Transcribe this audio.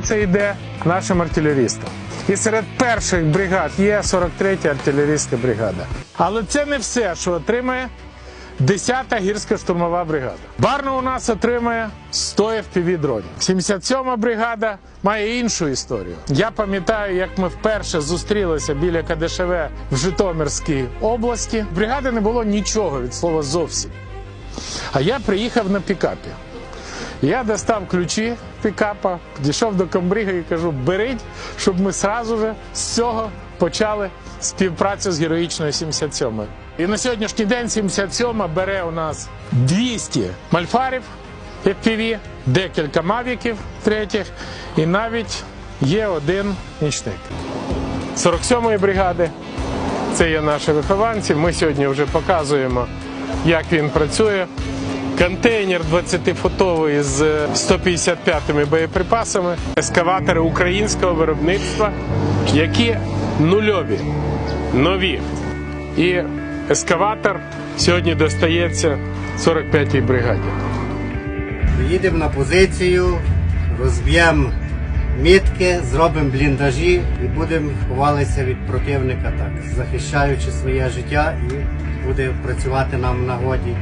Це йде нашим артилерістам. І серед перших бригад є 43-я артилерійська бригада. Але це не все, що отримає 10-та гірська штурмова бригада. Барна у нас отримає 100 FPV дронів. 77-ма бригада має іншу історію. Я пам'ятаю, як ми вперше зустрілися біля КДШВ в Житомирській області. Бригади не було нічого від слова зовсім. А я приїхав на пікапі. Я достав ключі пікапа, підійшов до комбрига і кажу: беріть, щоб ми сразу же з цього почали співпрацю з героїчною 77 І на сьогоднішній день 77 бере у нас 200 мальфарів FPV, декілька мавіків третіх, і навіть є один нічник. 47-ї бригади. Це є наші вихованці. Ми сьогодні вже показуємо, як він працює. Контейнер 20-футовий з 155 боєприпасами, ескаватори українського виробництва, які нульові, нові. І ескаватор сьогодні достається 45-й бригаді. Їдемо на позицію, розб'ємо мітки, зробимо бліндажі і будемо ховалися від противника, так захищаючи своє життя і буде працювати нам в нагоді.